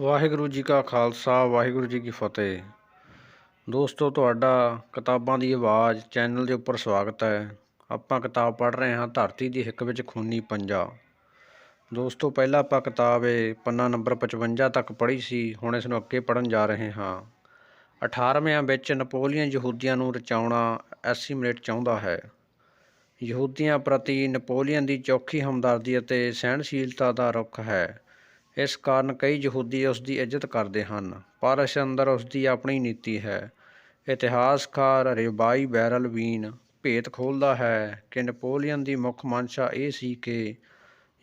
ਵਾਹਿਗੁਰੂ ਜੀ ਕਾ ਖਾਲਸਾ, ਵਾਹਿਗੁਰੂ ਜੀ ਕੀ ਫਤਿਹ। ਦੋਸਤੋ, ਤੁਹਾਡਾ ਕਿਤਾਬਾਂ ਦੀ ਆਵਾਜ਼ ਚੈਨਲ ਦੇ ਉੱਪਰ ਸਵਾਗਤ ਹੈ। ਆਪਾਂ ਕਿਤਾਬ ਪੜ੍ਹ ਰਹੇ ਹਾਂ ਧਰਤੀ ਦੀ ਹਿੱਕ ਵਿੱਚ ਖੂਨੀ ਪੰਜਾ। ਦੋਸਤੋ, ਪਹਿਲਾਂ ਆਪਾਂ ਕਿਤਾਬ ਇਹ ਪੰਨਾ ਨੰਬਰ 55 ਤੱਕ ਪੜ੍ਹੀ ਸੀ, ਹੁਣ ਇਸ ਨੂੰ ਅੱਗੇ ਪੜ੍ਹਨ ਜਾ ਰਹੇ ਹਾਂ। 18ਵਿਆਂ ਵਿੱਚ ਨਪੋਲੀਅਨ ਯਹੂਦੀਆਂ ਨੂੰ ਰਚਾਉਣਾ ਐਸੀਮਿਲੇਟ ਚਾਹੁੰਦਾ ਹੈ। ਯਹੂਦੀਆਂ ਪ੍ਰਤੀ ਨਪੋਲੀਅਨ ਦੀ ਚੌਖੀ ਹਮਦਰਦੀ ਅਤੇ ਸਹਿਣਸ਼ੀਲਤਾ ਦਾ ਰੁਖ ਹੈ। ਇਸ ਕਾਰਨ ਕਈ ਯਹੂਦੀ ਉਸ ਦੀ ਇੱਜ਼ਤ ਕਰਦੇ ਹਨ, ਪਰ ਇਸ ਅੰਦਰ ਉਸ ਦੀ ਆਪਣੀ ਨੀਤੀ ਹੈ। ਇਤਿਹਾਸਕਾਰ ਰਿਬਾਈ ਬੈਰਲਵੀਨ ਭੇਤ ਖੋਲ੍ਹਦਾ ਹੈ ਕਿ ਨਪੋਲੀਅਨ ਦੀ ਮੁੱਖ ਮੰਸ਼ਾ ਇਹ ਸੀ ਕਿ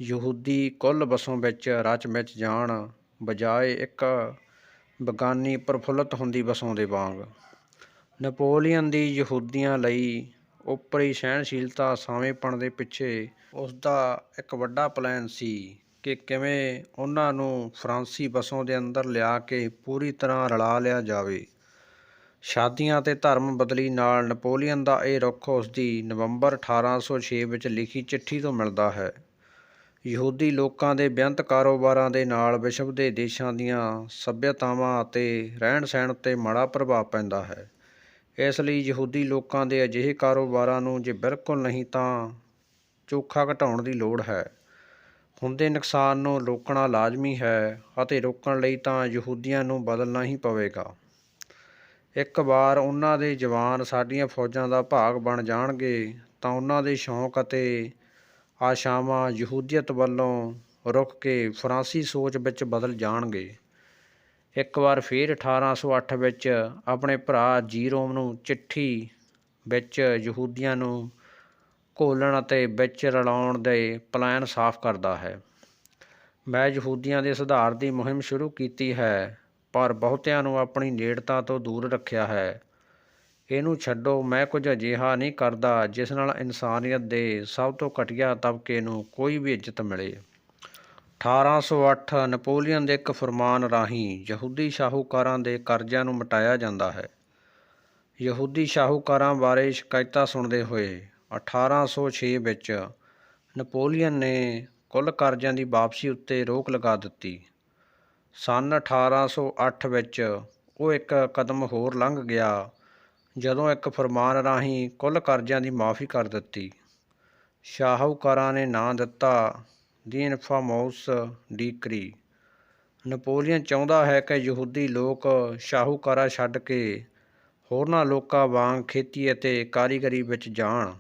ਯਹੂਦੀ ਕੁੱਲ ਵਸੋਂ ਵਿੱਚ ਰਚ ਮਿਚ ਜਾਣ ਬਜਾਏ ਇੱਕ ਬਗਾਨੀ ਪ੍ਰਫੁੱਲਤ ਹੁੰਦੀ ਵਸੋਂ ਦੇ ਵਾਂਗ। ਨਪੋਲੀਅਨ ਦੀ ਯਹੂਦੀਆਂ ਲਈ ਉੱਪਰੀ ਸਹਿਣਸ਼ੀਲਤਾ ਸਾਵੇਂਪਣ ਦੇ ਪਿੱਛੇ ਉਸ ਦਾ ਇੱਕ ਵੱਡਾ ਪਲਾਨ ਸੀ। ਕਿ ਕਿਵੇਂ ਉਹਨਾਂ ਨੂੰ ਫਰਾਂਸੀ ਵਸੋਂ ਦੇ ਅੰਦਰ ਲਿਆ ਕੇ ਪੂਰੀ ਤਰ੍ਹਾਂ ਰਲਾ ਲਿਆ ਜਾਵੇ। ਸ਼ਾਦੀਆਂ ਤੇ ਧਰਮ ਬਦਲੀ ਨਾਲ ਨਪੋਲੀਅਨ ਦਾ ਇਹ ਰੁਖ ਉਸ ਦੀ ਨਵੰਬਰ 1806 ਵਿੱਚ ਲਿਖੀ ਚਿੱਠੀ ਤੋਂ ਮਿਲਦਾ ਹੈ। ਯਹੂਦੀ ਲੋਕਾਂ ਦੇ ਬੇਅੰਤ ਕਾਰੋਬਾਰਾਂ ਦੇ ਨਾਲ ਵਿਸ਼ਵ ਦੇ ਦੇਸ਼ਾਂ ਦੀਆਂ ਸੱਭਿਅਤਾਵਾਂ ਅਤੇ ਰਹਿਣ ਸਹਿਣ 'ਤੇ ਮਾੜਾ ਪ੍ਰਭਾਵ ਪੈਂਦਾ ਹੈ। ਇਸ ਲਈ ਯਹੂਦੀ ਲੋਕਾਂ ਦੇ ਅਜਿਹੇ ਕਾਰੋਬਾਰਾਂ ਨੂੰ ਜੇ ਬਿਲਕੁਲ ਨਹੀਂ ਤਾਂ ਚੋਖਾ ਘਟਾਉਣ ਦੀ ਲੋੜ ਹੈ। ਹੁੰਦੇ ਨੁਕਸਾਨ ਨੂੰ ਰੋਕਣਾ ਲਾਜ਼ਮੀ ਹੈ ਅਤੇ ਰੋਕਣ ਲਈ ਤਾਂ ਯਹੂਦੀਆਂ ਨੂੰ ਬਦਲਣਾ ਹੀ ਪਵੇਗਾ। ਇੱਕ ਵਾਰ ਉਹਨਾਂ ਦੇ ਜਵਾਨ ਸਾਡੀਆਂ ਫੌਜਾਂ ਦਾ ਭਾਗ ਬਣ ਜਾਣਗੇ, ਤਾਂ ਉਹਨਾਂ ਦੇ ਸ਼ੌਂਕ ਅਤੇ ਆਸ਼ਾਵਾਂ ਯਹੂਦੀਅਤ ਵੱਲੋਂ ਰੁਕ ਕੇ ਫਰਾਂਸੀ ਸੋਚ ਵਿੱਚ ਬਦਲ ਜਾਣਗੇ। ਇੱਕ ਵਾਰ ਫਿਰ 1808 ਵਿੱਚ ਆਪਣੇ ਭਰਾ ਜੀਰੋਮ ਨੂੰ ਚਿੱਠੀ ਵਿੱਚ ਯਹੂਦੀਆਂ ਨੂੰ ਘੋਲਣ ਅਤੇ ਵਿੱਚ ਰਲਾਉਣ ਦੇ ਪਲਾਨ ਸਾਫ਼ ਕਰਦਾ ਹੈ। ਮੈਂ ਯਹੂਦੀਆਂ ਦੇ ਸੁਧਾਰ ਦੀ ਮੁਹਿੰਮ ਸ਼ੁਰੂ ਕੀਤੀ ਹੈ, ਪਰ ਬਹੁਤਿਆਂ ਨੂੰ ਆਪਣੀ ਨੇੜਤਾ ਤੋਂ ਦੂਰ ਰੱਖਿਆ ਹੈ। ਇਹਨੂੰ ਛੱਡੋ, ਮੈਂ ਕੁਝ ਅਜਿਹਾ ਨਹੀਂ ਕਰਦਾ ਜਿਸ ਨਾਲ ਇਨਸਾਨੀਅਤ ਦੇ ਸਭ ਤੋਂ ਘਟੀਆ ਤਬਕੇ ਨੂੰ ਕੋਈ ਵੀ ਇੱਜ਼ਤ ਮਿਲੇ। 1808 ਨਪੋਲੀਅਨ ਦੇ ਇੱਕ ਫਰਮਾਨ ਰਾਹੀਂ ਯਹੂਦੀ ਸ਼ਾਹੂਕਾਰਾਂ ਦੇ ਕਰਜ਼ਿਆਂ ਨੂੰ ਮਿਟਾਇਆ ਜਾਂਦਾ ਹੈ। ਯਹੂਦੀ ਸ਼ਾਹੂਕਾਰਾਂ ਬਾਰੇ ਸ਼ਿਕਾਇਤਾਂ ਸੁਣਦੇ ਹੋਏ 1806 ਵਿੱਚ ਨਪੋਲੀਅਨ ਨੇ ਕੁੱਲ ਕਰਜ਼ਿਆਂ ਦੀ ਵਾਪਸੀ ਉੱਤੇ ਰੋਕ ਲਗਾ ਦਿੱਤੀ। ਸੰਨ 1808 ਵਿੱਚ ਉਹ ਇੱਕ ਕਦਮ ਹੋਰ ਲੰਘ ਗਿਆ, ਜਦੋਂ ਇੱਕ ਫਰਮਾਨ ਰਾਹੀਂ ਕੁੱਲ ਕਰਜ਼ਿਆਂ ਦੀ ਮਾਫੀ ਕਰ ਦਿੱਤੀ। ਸ਼ਾਹੂਕਾਰਾਂ ਨੇ ਨਾਂ ਦਿੱਤਾ, ਦੀ ਇਨਫਾਮੋਸ ਡੀਕਰੀ। ਨਪੋਲੀਅਨ ਚਾਹੁੰਦਾ ਹੈ ਕਿ ਯਹੂਦੀ ਲੋਕ ਸ਼ਾਹੂਕਾਰਾ ਛੱਡ ਕੇ ਹੋਰਨਾਂ ਲੋਕਾਂ ਵਾਂਗ ਖੇਤੀ ਅਤੇ ਕਾਰੀਗਰੀ ਵਿੱਚ ਜਾਣ।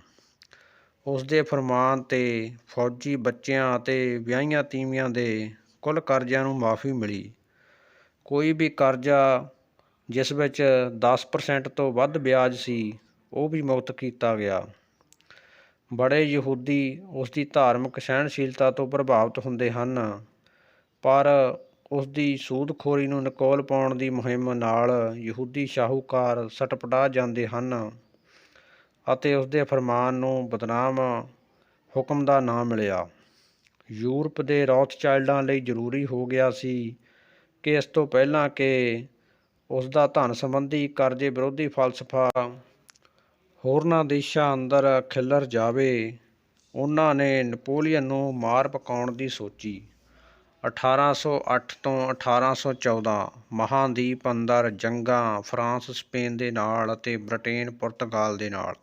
ਉਸ ਦੇ ਫਰਮਾਨ ਤੇ ਫੌਜੀ ਬੱਚਿਆਂ ਅਤੇ ਵਿਆਹੀਆਂ ਤੀਵੀਆਂ ਦੇ ਕੁੱਲ ਕਰਜ਼ਿਆਂ ਨੂੰ ਮਾਫੀ ਮਿਲੀ। ਕੋਈ ਵੀ ਕਰਜ਼ਾ ਜਿਸ ਵਿੱਚ 10% ਤੋਂ ਵੱਧ ਵਿਆਜ ਸੀ, ਉਹ ਵੀ ਮੁਕਤ ਕੀਤਾ ਗਿਆ। ਬੜੇ ਯਹੂਦੀ ਉਸ ਦੀ ਧਾਰਮਿਕ ਸਹਿਣਸ਼ੀਲਤਾ ਤੋਂ ਪ੍ਰਭਾਵਿਤ ਹੁੰਦੇ ਹਨ, ਪਰ ਉਸ ਦੀ ਸੂਦਖੋਰੀ ਨੂੰ ਨਕੋਲ ਪਾਉਣ ਦੀ ਮੁਹਿੰਮ ਨਾਲ ਯਹੂਦੀ ਸ਼ਾਹੂਕਾਰ ਸਟਪਟਾ ਜਾਂਦੇ ਹਨ। ਅਤੇ ਉਸ ਦੇ ਫਰਮਾਨ ਨੂੰ ਬਦਨਾਮ ਹੁਕਮ ਦਾ ਨਾਂ ਮਿਲਿਆ। ਯੂਰਪ ਦੇ ਰੌਥਚਾਈਲਡਾਂ ਲਈ ਜ਼ਰੂਰੀ ਹੋ ਗਿਆ ਸੀ ਕਿ ਇਸ ਤੋਂ ਪਹਿਲਾਂ ਕਿ ਉਸ ਦਾ ਧਨ ਸੰਬੰਧੀ ਕਰਜ਼ੇ ਵਿਰੋਧੀ ਫਲਸਫਾ ਹੋਰਨਾਂ ਦੇਸ਼ਾਂ ਅੰਦਰ ਖਿੱਲਰ ਜਾਵੇ, ਉਹਨਾਂ ਨੇ ਨਪੋਲੀਅਨ ਨੂੰ ਮਾਰ ਪਕਾਉਣ ਦੀ ਸੋਚੀ। 1808 ਤੋਂ 1814 ਮਹਾਂਦੀਪ ਅੰਦਰ ਜੰਗਾਂ ਫਰਾਂਸ, ਸਪੇਨ ਦੇ ਨਾਲ ਅਤੇ ਬ੍ਰਿਟੇਨ, ਪੁਰਤਗਾਲ ਦੇ ਨਾਲ।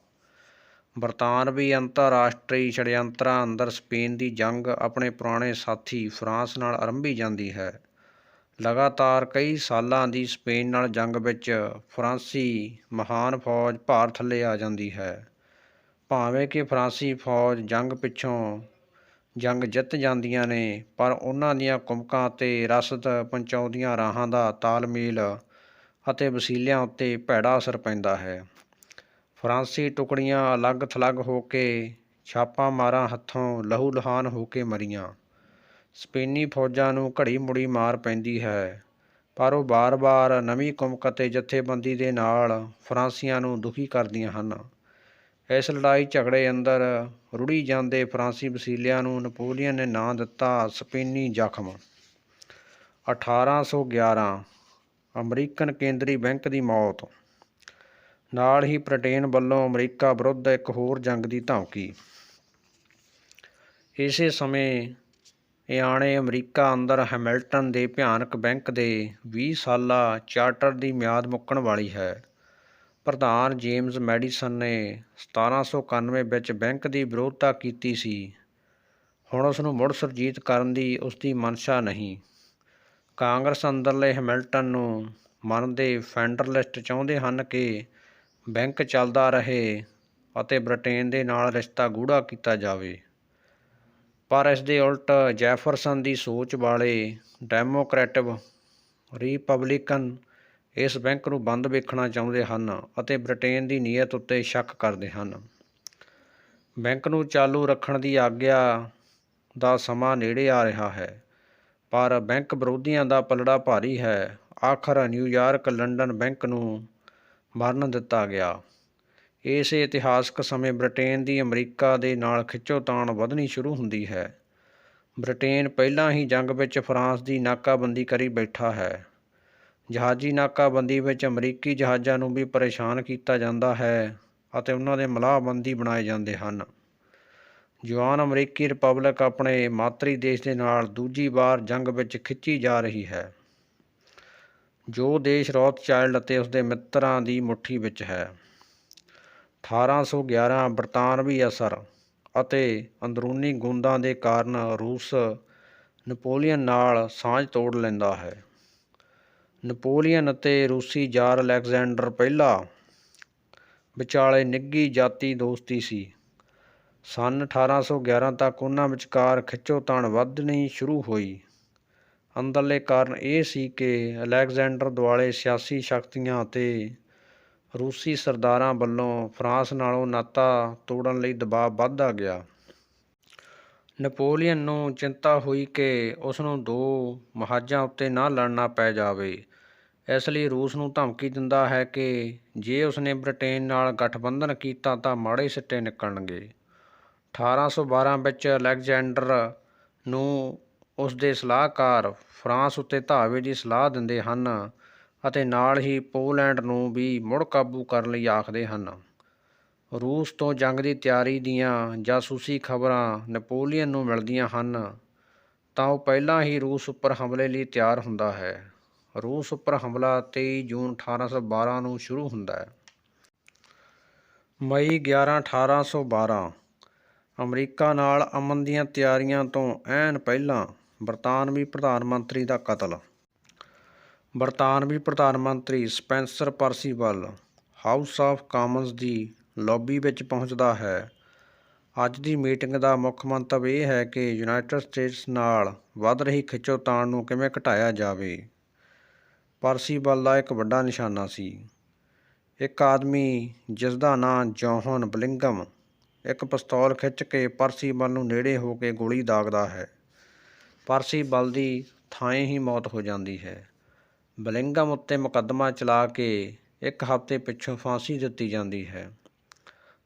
ਬਰਤਾਨਵੀ ਅੰਤਰਰਾਸ਼ਟਰੀ ਛੜਯੰਤਰਾਂ ਅੰਦਰ ਸਪੇਨ ਦੀ ਜੰਗ ਆਪਣੇ ਪੁਰਾਣੇ ਸਾਥੀ ਫਰਾਂਸ ਨਾਲ ਆਰੰਭੀ ਜਾਂਦੀ ਹੈ। ਲਗਾਤਾਰ ਕਈ ਸਾਲਾਂ ਦੀ ਸਪੇਨ ਨਾਲ ਜੰਗ ਵਿੱਚ ਫਰਾਂਸੀ ਮਹਾਨ ਫੌਜ ਭਾਰ ਥੱਲੇ ਆ ਜਾਂਦੀ ਹੈ। ਭਾਵੇਂ ਕਿ ਫਰਾਂਸੀ ਫੌਜ ਜੰਗ ਪਿੱਛੋਂ ਜੰਗ ਜਿੱਤ ਜਾਂਦੀਆਂ ਨੇ, ਪਰ ਉਹਨਾਂ ਦੀਆਂ ਕੁਮਕਾਂ ਅਤੇ ਰਸਦ ਪਹੁੰਚਾਉਂਦੀਆਂ ਰਾਹਾਂ ਦਾ ਤਾਲਮੇਲ ਅਤੇ ਵਸੀਲਿਆਂ ਉੱਤੇ ਭੈੜਾ ਅਸਰ ਪੈਂਦਾ ਹੈ। ਫਰਾਂਸੀ ਟੁਕੜੀਆਂ ਅਲੱਗ ਥਲੱਗ ਹੋ ਕੇ ਛਾਪਾਂ ਮਾਰਾਂ ਹੱਥੋਂ ਲਹੂ ਲੁਹਾਨ ਹੋ ਕੇ ਮਰੀਆਂ। ਸਪੇਨੀ ਫੌਜਾਂ ਨੂੰ ਘੜੀ ਮੁੜੀ ਮਾਰ ਪੈਂਦੀ ਹੈ, ਪਰ ਉਹ ਬਾਰ-ਬਾਰ ਨਵੀਂ ਕੁਮਕ ਅਤੇ ਜਥੇਬੰਦੀ ਦੇ ਨਾਲ ਫਰਾਂਸੀਆਂ ਨੂੰ ਦੁਖੀ ਕਰਦੀਆਂ ਹਨ। ਇਸ ਲੜਾਈ ਝਗੜੇ ਅੰਦਰ ਰੁੜੀ ਜਾਂਦੇ ਫਰਾਂਸੀ ਵਸੀਲਿਆਂ ਨੂੰ ਨਪੋਲੀਅਨ ਨੇ ਨਾਂ ਦਿੱਤਾ ਸਪੇਨੀ ਜ਼ਖਮ। 1811 ਅਮਰੀਕਨ ਕੇਂਦਰੀ ਬੈਂਕ ਦੀ ਮੌਤ। ਨਾਲ ਹੀ ਬ੍ਰਿਟੇਨ ਵੱਲੋਂ ਅਮਰੀਕਾ ਵਿਰੁੱਧ ਇੱਕ ਹੋਰ ਜੰਗ ਦੀ ਧਮਕੀ। ਇਸੇ ਸਮੇਂ ਇਆਣੇ ਅਮਰੀਕਾ ਅੰਦਰ ਹੈਮਿਲਟਨ ਦੇ ਭਿਆਨਕ ਬੈਂਕ ਦੇ 20 ਸਾਲਾ ਚਾਰਟਰ ਦੀ ਮਿਆਦ ਮੁੱਕਣ ਵਾਲੀ ਹੈ। ਪ੍ਰਧਾਨ ਜੇਮਜ਼ ਮੈਡੀਸਨ ਨੇ 1791 ਵਿੱਚ ਬੈਂਕ ਦੀ ਵਿਰੋਧਤਾ ਕੀਤੀ ਸੀ। ਹੁਣ ਉਸ ਨੂੰ ਮੁੜ ਸੁਰਜੀਤ ਕਰਨ ਦੀ ਉਸ ਦੀ ਮਨਸ਼ਾ ਨਹੀਂ। ਕਾਂਗਰਸ ਅੰਦਰਲੇ ਹੈਮਿਲਟਨ ਨੂੰ ਮੰਨਦੇ ਫੈਂਡਰਲਿਸਟ ਚਾਹੁੰਦੇ ਹਨ ਕਿ ਬੈਂਕ ਚੱਲਦਾ ਰਹੇ ਅਤੇ ਬ੍ਰਿਟੇਨ ਦੇ ਨਾਲ ਰਿਸ਼ਤਾ ਗੂੜ੍ਹਾ ਕੀਤਾ ਜਾਵੇ। ਪਰ ਇਸ ਦੇ ਉਲਟ ਜੈਫਰਸਨ ਦੀ ਸੋਚ ਵਾਲੇ ਡੈਮੋਕ੍ਰੈਟਿਵ ਰਿਪਬਲਿਕਨ ਇਸ ਬੈਂਕ ਨੂੰ ਬੰਦ ਵੇਖਣਾ ਚਾਹੁੰਦੇ ਹਨ ਅਤੇ ਬ੍ਰਿਟੇਨ ਦੀ ਨੀਅਤ ਉੱਤੇ ਸ਼ੱਕ ਕਰਦੇ ਹਨ। ਬੈਂਕ ਨੂੰ ਚਾਲੂ ਰੱਖਣ ਦੀ ਆਗਿਆ ਦਾ ਸਮਾਂ ਨੇੜੇ ਆ ਰਿਹਾ ਹੈ, ਪਰ ਬੈਂਕ ਵਿਰੋਧੀਆਂ ਦਾ ਪਲੜਾ ਭਾਰੀ ਹੈ। ਆਖਰ ਨਿਊਯਾਰਕ ਲੰਡਨ ਬੈਂਕ ਨੂੰ ਮਰਨ ਦਿੱਤਾ ਗਿਆ। ਇਸ ਇਤਿਹਾਸਕ ਸਮੇਂ ਬ੍ਰਿਟੇਨ ਦੀ ਅਮਰੀਕਾ ਦੇ ਨਾਲ ਖਿੱਚੋਤਾਣ ਵਧਣੀ ਸ਼ੁਰੂ ਹੁੰਦੀ ਹੈ। ਬ੍ਰਿਟੇਨ ਪਹਿਲਾਂ ਹੀ ਜੰਗ ਵਿੱਚ ਫਰਾਂਸ ਦੀ ਨਾਕਾਬੰਦੀ ਕਰੀ ਬੈਠਾ ਹੈ। ਜਹਾਜ਼ੀ ਨਾਕਾਬੰਦੀ ਵਿੱਚ ਅਮਰੀਕੀ ਜਹਾਜ਼ਾਂ ਨੂੰ ਵੀ ਪਰੇਸ਼ਾਨ ਕੀਤਾ ਜਾਂਦਾ ਹੈ ਅਤੇ ਉਹਨਾਂ ਦੇ ਮਲਾਹਬੰਦੀ ਬਣਾਏ ਜਾਂਦੇ ਹਨ। ਜਵਾਨ ਅਮਰੀਕੀ ਰਿਪਬਲਿਕ ਆਪਣੇ ਮਾਤਰੀ ਦੇਸ਼ ਦੇ ਨਾਲ ਦੂਜੀ ਵਾਰ ਜੰਗ ਵਿੱਚ ਖਿੱਚੀ ਜਾ ਰਹੀ ਹੈ। ਜੋ ਦੇਸ਼ ਰੌਥਚਾਈਲਡ ਅਤੇ ਉਸਦੇ ਮਿੱਤਰਾਂ ਦੀ ਮੁੱਠੀ ਵਿੱਚ ਹੈ। 1811 ਬਰਤਾਨਵੀ ਅਸਰ ਅਤੇ ਅੰਦਰੂਨੀ ਗੁੰਦਾਂ ਦੇ ਕਾਰਨ ਰੂਸ ਨਪੋਲੀਅਨ ਨਾਲ ਸਾਂਝ ਤੋੜ ਲੈਂਦਾ ਹੈ। ਨਪੋਲੀਅਨ ਅਤੇ ਰੂਸੀ ਜ਼ਾਰ ਅਲੈਗਜ਼ੈਂਡਰ ਪਹਿਲਾ ਵਿਚਾਲੇ ਨਿੱਘੀ ਜਾਤੀ ਦੋਸਤੀ ਸੀ। ਸੰਨ 1811 ਤੱਕ ਉਹਨਾਂ ਵਿਚਕਾਰ ਖਿੱਚੋਤਾਣ ਵਧਣੀ ਸ਼ੁਰੂ ਹੋਈ। ਅੰਦਰਲੇ ਕਾਰਨ ਇਹ ਸੀ ਕਿ ਅਲੈਗਜ਼ੈਂਡਰ ਦੁਆਲੇ ਸਿਆਸੀ ਸ਼ਕਤੀਆਂ ਅਤੇ ਰੂਸੀ ਸਰਦਾਰਾਂ ਵੱਲੋਂ ਫਰਾਂਸ ਨਾਲੋਂ ਨਾਤਾ ਤੋੜਨ ਲਈ ਦਬਾਅ ਵੱਧਦਾ ਗਿਆ। ਨਪੋਲੀਅਨ ਨੂੰ ਚਿੰਤਾ ਹੋਈ ਕਿ ਉਸ ਨੂੰ ਦੋ ਮਹਾਜ਼ਾਂ ਉੱਤੇ ਨਾ ਲੜਨਾ ਪੈ ਜਾਵੇ। ਇਸ ਲਈ ਰੂਸ ਨੂੰ ਧਮਕੀ ਦਿੰਦਾ ਹੈ ਕਿ ਜੇ ਉਸਨੇ ਬ੍ਰਿਟੇਨ ਨਾਲ ਗਠਬੰਧਨ ਕੀਤਾ ਤਾਂ ਮਾੜੇ ਸਿੱਟੇ ਨਿਕਲਣਗੇ। 1812 ਵਿੱਚ ਅਲੈਗਜ਼ੈਂਡਰ ਨੂੰ ਉਸ ਦੇ ਸਲਾਹਕਾਰ ਫਰਾਂਸ ਉੱਤੇ ਧਾਵੇ ਦੀ ਸਲਾਹ ਦਿੰਦੇ ਹਨ ਅਤੇ ਨਾਲ ਹੀ ਪੋਲੈਂਡ ਨੂੰ ਵੀ ਮੁੜ ਕਾਬੂ ਕਰਨ ਲਈ ਆਖਦੇ ਹਨ। ਰੂਸ ਤੋਂ ਜੰਗ ਦੀ ਤਿਆਰੀ ਦੀਆਂ ਜਾਸੂਸੀ ਖਬਰਾਂ ਨੈਪੋਲੀਅਨ ਨੂੰ ਮਿਲਦੀਆਂ ਹਨ, ਤਾਂ ਉਹ ਪਹਿਲਾਂ ਹੀ ਰੂਸ ਉੱਪਰ ਹਮਲੇ ਲਈ ਤਿਆਰ ਹੁੰਦਾ ਹੈ। ਰੂਸ ਉੱਪਰ ਹਮਲਾ 23 ਜੂਨ 1812 ਨੂੰ ਸ਼ੁਰੂ ਹੁੰਦਾ ਹੈ। ਮਈ 11 1812 ਅਮਰੀਕਾ ਨਾਲ ਅਮਨ ਦੀਆਂ ਤਿਆਰੀਆਂ ਤੋਂ ਐਨ ਪਹਿਲਾਂ ਬਰਤਾਨਵੀ ਪ੍ਰਧਾਨ ਮੰਤਰੀ ਦਾ ਕਤਲ। ਬਰਤਾਨਵੀ ਪ੍ਰਧਾਨ ਮੰਤਰੀ Spencer Perceval, house of Commons the lobby ਵਿੱਚ ਪਹੁੰਚਦਾ ਹੈ। ਅੱਜ ਦੀ ਮੀਟਿੰਗ ਦਾ ਮੁੱਖ ਮੰਤਵ ਇਹ ਹੈ ਕਿ ਯੂਨਾਈਟਿਡ ਸਟੇਟਸ ਨਾਲ ਵੱਧ ਰਹੀ ਖਿੱਚੋਤਾਣ ਨੂੰ ਕਿਵੇਂ ਘਟਾਇਆ ਜਾਵੇ। ਪਰਸੀਵਲ ਦਾ ਇੱਕ ਵੱਡਾ ਨਿਸ਼ਾਨਾ ਸੀ। ਇੱਕ ਆਦਮੀ ਜਿਸ ਦਾ ਨਾਂ ਜੌਹਨ ਬਲਿੰਗਮ, ਇੱਕ ਪਿਸਤੌਲ ਖਿੱਚ ਕੇ ਪਰਸੀਵਲ ਨੂੰ ਨੇੜੇ ਹੋ ਕੇ ਗੋਲੀ ਦਾਗਦਾ ਹੈ। ਪਰਸੀਵਲ ਦੀ ਥਾਂ ਹੀ ਮੌਤ ਹੋ ਜਾਂਦੀ ਹੈ। ਬਲਿੰਗਮ ਉੱਤੇ ਮੁਕੱਦਮਾ ਚਲਾ ਕੇ ਇੱਕ ਹਫ਼ਤੇ ਪਿੱਛੋਂ ਫਾਂਸੀ ਦਿੱਤੀ ਜਾਂਦੀ ਹੈ।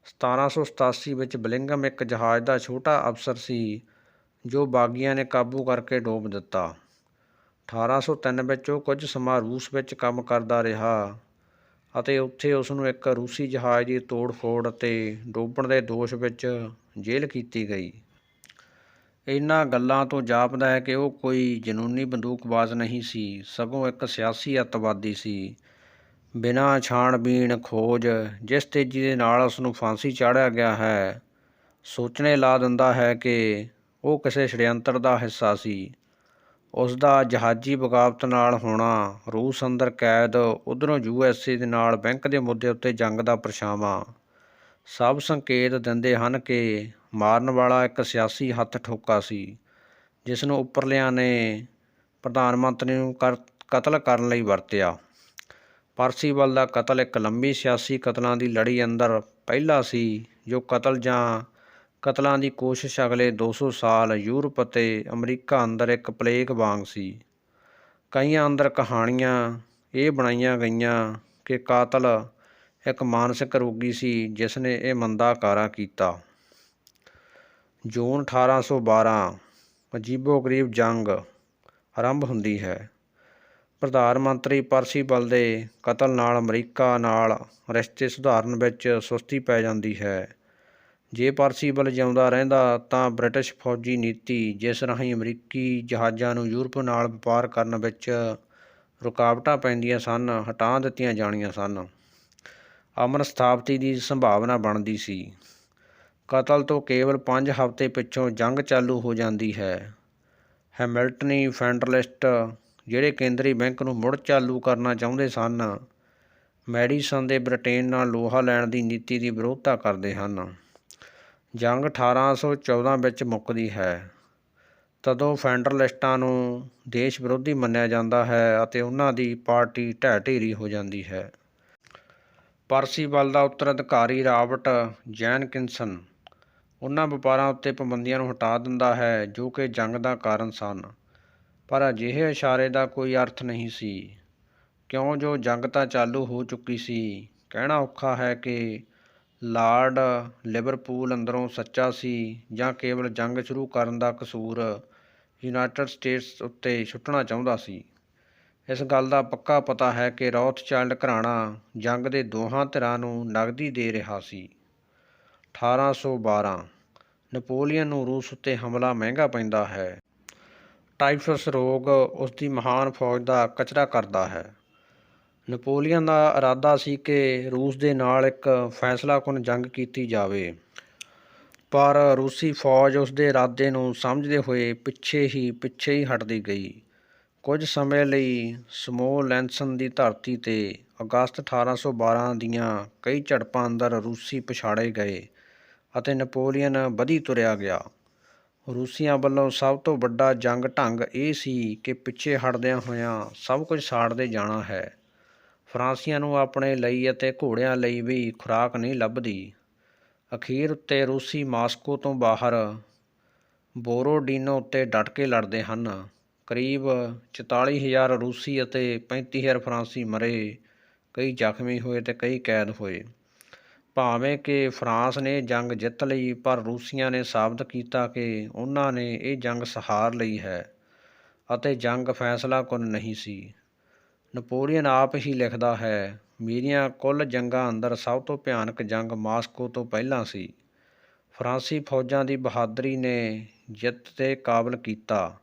1787 ਵਿੱਚ ਬਲਿੰਗਮ ਇੱਕ ਜਹਾਜ਼ ਦਾ ਛੋਟਾ ਅਫਸਰ ਸੀ, ਜੋ ਬਾਗੀਆਂ ਨੇ ਕਾਬੂ ਕਰਕੇ ਡੋਬ ਦਿੱਤਾ। 1803 ਵਿੱਚ ਉਹ ਕੁਝ ਸਮਾਂ ਰੂਸ ਵਿੱਚ ਕੰਮ ਕਰਦਾ ਰਿਹਾ ਅਤੇ ਉੱਥੇ ਉਸ ਨੂੰ ਇੱਕ ਰੂਸੀ ਜਹਾਜ਼ ਦੀ ਤੋੜ-ਫੋੜ ਅਤੇ ਡੋਬਣ ਦੇ ਦੋਸ਼ ਵਿੱਚ ਜੇਲ੍ਹ ਕੀਤੀ ਗਈ। ਇਹਨਾਂ ਗੱਲਾਂ ਤੋਂ ਜਾਪਦਾ ਹੈ ਕਿ ਉਹ ਕੋਈ ਜਨੂੰਨੀ ਬੰਦੂਕਬਾਜ਼ ਨਹੀਂ ਸੀ, ਸਗੋਂ ਇੱਕ ਸਿਆਸੀ ਅੱਤਵਾਦੀ ਸੀ। ਬਿਨਾਂ ਛਾਣਬੀਣ ਖੋਜ, ਜਿਸ ਤੇਜ਼ੀ ਦੇ ਨਾਲ ਉਸ ਨੂੰ ਫਾਂਸੀ ਚਾੜਿਆ ਗਿਆ ਹੈ, ਸੋਚਣੇ ਲਾ ਦਿੰਦਾ ਹੈ ਕਿ ਉਹ ਕਿਸੇ ਛੜਯੰਤਰ ਦਾ ਹਿੱਸਾ ਸੀ। ਉਸ ਦਾ ਜਹਾਜ਼ੀ ਬਗਾਵਤ ਨਾਲ ਹੋਣਾ, ਰੂਸ ਅੰਦਰ ਕੈਦ, ਉਧਰੋਂ ਏ ਦੇ ਨਾਲ ਬੈਂਕ ਦੇ ਮੁੱਦੇ ਉੱਤੇ ਜੰਗ ਦਾ ਪਰਛਾਵਾਂ, ਸਭ ਸੰਕੇਤ ਦਿੰਦੇ ਹਨ ਕਿ ਮਾਰਨ ਵਾਲਾ ਇੱਕ ਸਿਆਸੀ ਹੱਥ ਠੋਕਾ ਸੀ, ਜਿਸ ਨੂੰ ਉੱਪਰਲਿਆਂ ਨੇ ਪ੍ਰਧਾਨ ਮੰਤਰੀ ਨੂੰ ਕਰ, ਕਤਲ ਕਰਨ ਲਈ ਵਰਤਿਆ। ਪਰਸੀਵਲ ਦਾ ਕਤਲ ਇੱਕ ਲੰਬੀ ਸਿਆਸੀ ਕਤਲਾਂ ਦੀ ਲੜੀ ਅੰਦਰ ਪਹਿਲਾ ਸੀ, ਜੋ ਕਤਲ ਜਾਂ ਕਤਲਾਂ ਦੀ ਕੋਸ਼ਿਸ਼ ਅਗਲੇ 200 ਸਾਲ ਯੂਰਪ ਅਤੇ ਅਮਰੀਕਾ ਅੰਦਰ ਇੱਕ ਪਲੇਗ ਵਾਂਗ ਸੀ। ਕਈਆਂ ਅੰਦਰ ਕਹਾਣੀਆਂ ਇਹ ਬਣਾਈਆਂ ਗਈਆਂ ਕਿ ਕਾਤਲ ਇੱਕ ਮਾਨਸਿਕ ਰੋਗੀ ਸੀ, ਜਿਸ ਨੇ ਇਹ ਮੰਦਾ ਕਾਰਾ ਕੀਤਾ। ਜੂਨ 1812 ਅਜੀਬੋ-ਗਰੀਬ ਜੰਗ ਆਰੰਭ ਹੁੰਦੀ ਹੈ। ਪ੍ਰਧਾਨ ਮੰਤਰੀ ਪਰਸੀਵਲ ਦੇ ਕਤਲ ਨਾਲ ਅਮਰੀਕਾ ਨਾਲ ਰਿਸ਼ਤੇ ਸੁਧਾਰਨ ਵਿੱਚ ਸੁਸਤੀ ਪੈ ਜਾਂਦੀ ਹੈ। ਜੇ ਪਰਸੀਬਲ ਜਿਉਂਦਾ ਰਹਿੰਦਾ ਤਾਂ ਬ੍ਰਿਟਿਸ਼ ਫੌਜੀ ਨੀਤੀ ਜਿਸ ਰਾਹੀਂ ਅਮਰੀਕੀ ਜਹਾਜ਼ਾਂ ਨੂੰ ਯੂਰਪ ਨਾਲ ਵਪਾਰ ਕਰਨ ਵਿੱਚ ਰੁਕਾਵਟਾਂ ਪੈਂਦੀਆਂ ਸਨ, ਹਟਾ ਦਿੱਤੀਆਂ ਜਾਣੀਆਂ ਸਨ। ਅਮਨ ਸਥਾਪਤੀ ਦੀ ਸੰਭਾਵਨਾ ਬਣਦੀ ਸੀ। ਕਤਲ ਤੋਂ ਕੇਵਲ 5 ਹਫ਼ਤੇ ਪਿੱਛੋਂ ਜੰਗ ਚਾਲੂ ਹੋ ਜਾਂਦੀ ਹੈ। ਹੈਮਿਲਟਨੀ ਫੈਡਰਲਿਸਟ ਜਿਹੜੇ ਕੇਂਦਰੀ ਬੈਂਕ ਨੂੰ ਮੁੜ ਚਾਲੂ ਕਰਨਾ ਚਾਹੁੰਦੇ ਸਨ, ਮੈਡੀਸਨ ਦੇ ਬ੍ਰਿਟੇਨ ਨਾਲ ਲੋਹਾ ਲੈਣ ਦੀ ਨੀਤੀ ਦੀ ਵਿਰੋਧਤਾ ਕਰਦੇ ਹਨ। ਜੰਗ 1814 ਵਿੱਚ ਮੁੱਕਦੀ ਹੈ। ਤਦੋਂ ਫੈਡਰਲਿਸਟਾਂ ਨੂੰ ਦੇਸ਼ ਵਿਰੋਧੀ ਮੰਨਿਆ ਜਾਂਦਾ ਹੈ ਅਤੇ ਉਹਨਾਂ ਦੀ ਪਾਰਟੀ ਢਹਿ ਢੇਰੀ ਹੋ ਜਾਂਦੀ ਹੈ। ਪਰਸੀਵਲ ਦਾ ਉੱਤਰਾਧਿਕਾਰੀ ਰਾਬਰਟ ਜੈਨਕਿੰਸਨ ਉਹਨਾਂ ਵਪਾਰਾਂ ਉੱਤੇ ਪਾਬੰਦੀਆਂ ਨੂੰ ਹਟਾ ਦਿੰਦਾ ਹੈ, ਜੋ ਕਿ ਜੰਗ ਦਾ ਕਾਰਨ ਸਨ। ਪਰ ਅਜਿਹੇ ਇਸ਼ਾਰੇ ਦਾ ਕੋਈ ਅਰਥ ਨਹੀਂ ਸੀ। ਕਿਉਂ ਜੋ ਜੰਗ ਤਾਂ ਚਾਲੂ ਹੋ ਚੁੱਕੀ ਸੀ? ਕਹਿਣਾ ਔਖਾ ਹੈ ਕਿ ਲਾਰਡ ਲਿਵਰਪੂਲ ਅੰਦਰੋਂ ਸੱਚਾ ਸੀ ਜਾਂ ਕੇਵਲ ਜੰਗ ਸ਼ੁਰੂ ਕਰਨ ਦਾ ਕਸੂਰ ਯੂਨਾਈਟਿਡ ਸਟੇਟਸ ਉੱਤੇ ਸੁੱਟਣਾ ਚਾਹੁੰਦਾ ਸੀ? ਇਸ ਗੱਲ ਦਾ ਪੱਕਾ ਪਤਾ ਹੈ ਕਿ ਰੌਥਚਾਈਲਡ ਘਰਾਣਾ ਜੰਗ ਦੇ ਦੋਹਾਂ ਧਿਰਾਂ ਨੂੰ ਨਗਦੀ ਦੇ ਰਿਹਾ ਸੀ। 1812 ਨਪੋਲੀਅਨ ਨੂੰ ਰੂਸ ਉੱਤੇ ਹਮਲਾ ਮਹਿੰਗਾ ਪੈਂਦਾ ਹੈ। ਟਾਈਫਸ ਰੋਗ ਉਸ ਦੀ ਮਹਾਨ ਫੌਜ ਦਾ ਕਚਰਾ ਕਰਦਾ ਹੈ। ਨਪੋਲੀਅਨ ਦਾ ਇਰਾਦਾ ਸੀ ਕਿ ਰੂਸ ਦੇ ਨਾਲ ਇੱਕ ਫੈਸਲਾਕੁਨ ਜੰਗ ਕੀਤੀ ਜਾਵੇ। ਪਰ ਰੂਸੀ ਫੌਜ ਉਸ ਦੇ ਇਰਾਦੇ ਨੂੰ ਸਮਝਦੇ ਹੋਏ ਪਿੱਛੇ ਹੀ ਪਿੱਛੇ ਹੀ ਹਟਦੀ ਗਈ। ਕੁਝ ਸਮੇਂ ਲਈ ਸਮੋਲੈਂਸਨ ਦੀ ਧਰਤੀ ਤੇ ਅਗਸਤ 1812 ਦੀਆਂ ਕਈ ਝੜਪਾਂ ਅੰਦਰ ਰੂਸੀ ਪਛਾੜੇ ਗਏ। ਅਤੇ ਨਪੋਲੀਅਨ ਵਧੀ ਤੁਰਿਆ ਗਿਆ। ਰੂਸੀਆਂ ਵੱਲੋਂ ਸਭ ਤੋਂ ਵੱਡਾ ਜੰਗ ਢੰਗ ਇਹ ਸੀ ਕਿ ਪਿੱਛੇ ਹਟਦਿਆਂ ਹੋਇਆਂ ਸਭ ਕੁਝ ਸਾੜਦੇ ਜਾਣਾ ਹੈ। ਫਰਾਂਸੀਆਂ ਨੂੰ ਆਪਣੇ ਲਈ ਅਤੇ ਘੋੜਿਆਂ ਲਈ ਵੀ ਖੁਰਾਕ ਨਹੀਂ ਲੱਭਦੀ। ਅਖੀਰ ਉੱਤੇ ਰੂਸੀ ਮਾਸਕੋ ਤੋਂ ਬਾਹਰ ਬੋਰੋਡੀਨੋ ਉੱਤੇ ਡਟ ਕੇ ਲੜਦੇ ਹਨ। ਕਰੀਬ 44000 ਰੂਸੀ ਅਤੇ 35000 ਫਰਾਂਸੀ ਮਰੇ, ਕਈ ਜ਼ਖਮੀ ਹੋਏ ਤੇ ਕਈ ਕੈਦ ਹੋਏ। ਭਾਵੇਂ ਕਿ ਫਰਾਂਸ ਨੇ ਜੰਗ ਜਿੱਤ ਲਈ, ਪਰ ਰੂਸੀਆਂ ਨੇ ਸਾਬਤ ਕੀਤਾ ਕਿ ਉਹਨਾਂ ਨੇ ਇਹ ਜੰਗ ਸਹਾਰ ਲਈ ਹੈ ਅਤੇ ਜੰਗ ਫੈਸਲਾ ਕੁਨ ਨਹੀਂ ਸੀ। ਨਪੋਲੀਅਨ ਆਪ ਹੀ ਲਿਖਦਾ ਹੈ, ਮੇਰੀਆਂ ਕੁੱਲ ਜੰਗਾਂ ਅੰਦਰ ਸਭ ਤੋਂ ਭਿਆਨਕ ਜੰਗ ਮਾਸਕੋ ਤੋਂ ਪਹਿਲਾਂ ਸੀ। ਫਰਾਂਸੀ ਫੌਜਾਂ ਦੀ ਬਹਾਦਰੀ ਨੇ ਜਿੱਤ ਦੇ ਕਾਬਲ ਕੀਤਾ,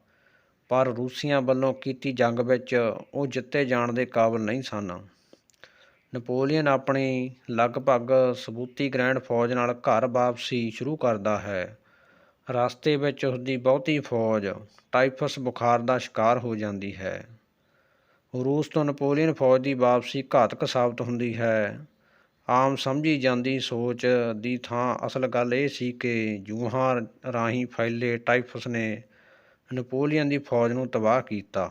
ਪਰ ਰੂਸੀਆਂ ਵੱਲੋਂ ਕੀਤੀ ਜੰਗ ਵਿੱਚ ਉਹ ਜਿੱਤੇ ਜਾਣ ਦੇ ਕਾਬਲ ਨਹੀਂ ਸਨ। ਨਪੋਲੀਅਨ ਆਪਣੀ ਲਗਭਗ ਸਬੂਤੀ ਗ੍ਰੈਂਡ ਫੌਜ ਨਾਲ ਘਰ ਵਾਪਸੀ ਸ਼ੁਰੂ ਕਰਦਾ ਹੈ। ਰਸਤੇ ਵਿੱਚ ਉਸ ਦੀ ਬਹੁਤੀ ਫੌਜ ਟਾਈਫਸ ਬੁਖਾਰ ਦਾ ਸ਼ਿਕਾਰ ਹੋ ਜਾਂਦੀ ਹੈ। ਰੂਸ ਤੋਂ ਨਪੋਲੀਅਨ ਫੌਜ ਦੀ ਵਾਪਸੀ ਘਾਤਕ ਸਾਬਤ ਹੁੰਦੀ ਹੈ। ਆਮ ਸਮਝੀ ਜਾਂਦੀ ਸੋਚ ਦੀ ਥਾਂ ਅਸਲ ਗੱਲ ਇਹ ਸੀ ਕਿ ਜੂਹਾਂ ਰਾਹੀਂ ਫੈਲੇ ਟਾਈਫਸ ਨੇ ਨਪੋਲੀਅਨ ਦੀ ਫੌਜ ਨੂੰ ਤਬਾਹ ਕੀਤਾ।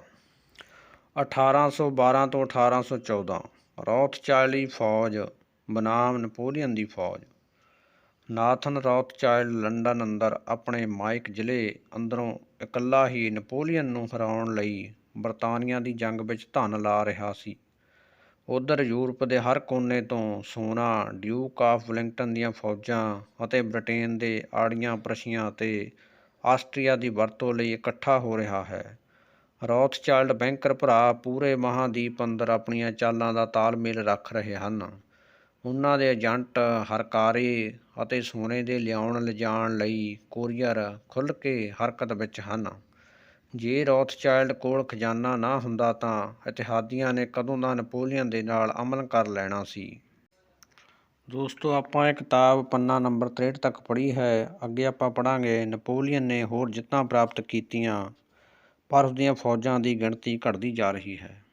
1812 ਤੋਂ 1814 ਰੌਥਚਾਈਲਡ ਦੀ ਫੌਜ, ਬਨਾਮ ਨਪੋਲੀਅਨ ਦੀ ਫੌਜ। ਨਾਥਨ ਰੌਥਚਾਈਲਡ ਲੰਡਨ ਅੰਦਰ ਆਪਣੇ ਮਾਈਕ ਜ਼ਿਲ੍ਹੇ ਅੰਦਰੋਂ ਇਕੱਲਾ ਹੀ ਨਪੋਲੀਅਨ ਨੂੰ ਹਰਾਉਣ ਲਈ ਬਰਤਾਨੀਆ ਦੀ ਜੰਗ ਵਿੱਚ ਧਨ ਲਾ ਰਿਹਾ ਸੀ। ਉਧਰ ਯੂਰਪ ਦੇ ਹਰ ਕੋਨੇ ਤੋਂ ਸੋਨਾ, ਡਿਊਕ ਆਫ ਵਲਿੰਗਟਨ ਦੀਆਂ ਫੌਜਾਂ ਅਤੇ ਬ੍ਰਿਟੇਨ ਦੇ ਆੜੀਆਂ ਪ੍ਰਸ਼ੀਆਂ ਅਤੇ ਆਸਟਰੀਆ ਦੀ ਵਰਤੋਂ ਲਈ ਇਕੱਠਾ ਹੋ ਰਿਹਾ ਹੈ। ਰੌਥਚਾਈਲਡ ਬੈਂਕਰ ਭਰਾ ਪੂਰੇ ਮਹਾਂਦੀਪ ਅੰਦਰ ਆਪਣੀਆਂ ਚਾਲਾਂ ਦਾ ਤਾਲਮੇਲ ਰੱਖ ਰਹੇ ਹਨ। ਉਹਨਾਂ ਦੇ ਏਜੰਟ ਹਰਕਾਰੇ ਅਤੇ ਸੋਨੇ ਦੇ ਲਿਆਉਣ ਲਿਜਾਣ ਲਈ ਕੋਰੀਅਰ ਖੁੱਲ੍ਹ ਕੇ ਹਰਕਤ ਵਿੱਚ ਹਨ। ਜੇ ਰੌਥਚਾਈਲਡ ਕੋਲ ਖਜ਼ਾਨਾ ਨਾ ਹੁੰਦਾ ਤਾਂ ਇਤਿਹਾਦੀਆਂ ਨੇ ਕਦੋਂ ਦਾ ਨਪੋਲੀਅਨ ਦੇ ਨਾਲ ਅਮਲ ਕਰ ਲੈਣਾ ਸੀ? ਦੋਸਤੋ, ਆਪਾਂ ਇਹ ਕਿਤਾਬ ਪੰਨਾ ਨੰਬਰ 63 ਤੱਕ ਪੜ੍ਹੀ ਹੈ। ਅੱਗੇ ਆਪਾਂ ਪੜਾਂਗੇ ਨਪੋਲੀਅਨ ਨੇ ਹੋਰ ਜਿੱਤਾਂ ਪ੍ਰਾਪਤ ਕੀਤੀਆਂ। ਪਰ ਉਸਦੀਆਂ ਫੌਜਾਂ ਦੀ ਗਿਣਤੀ ਘਟਦੀ ਜਾ ਰਹੀ ਹੈ।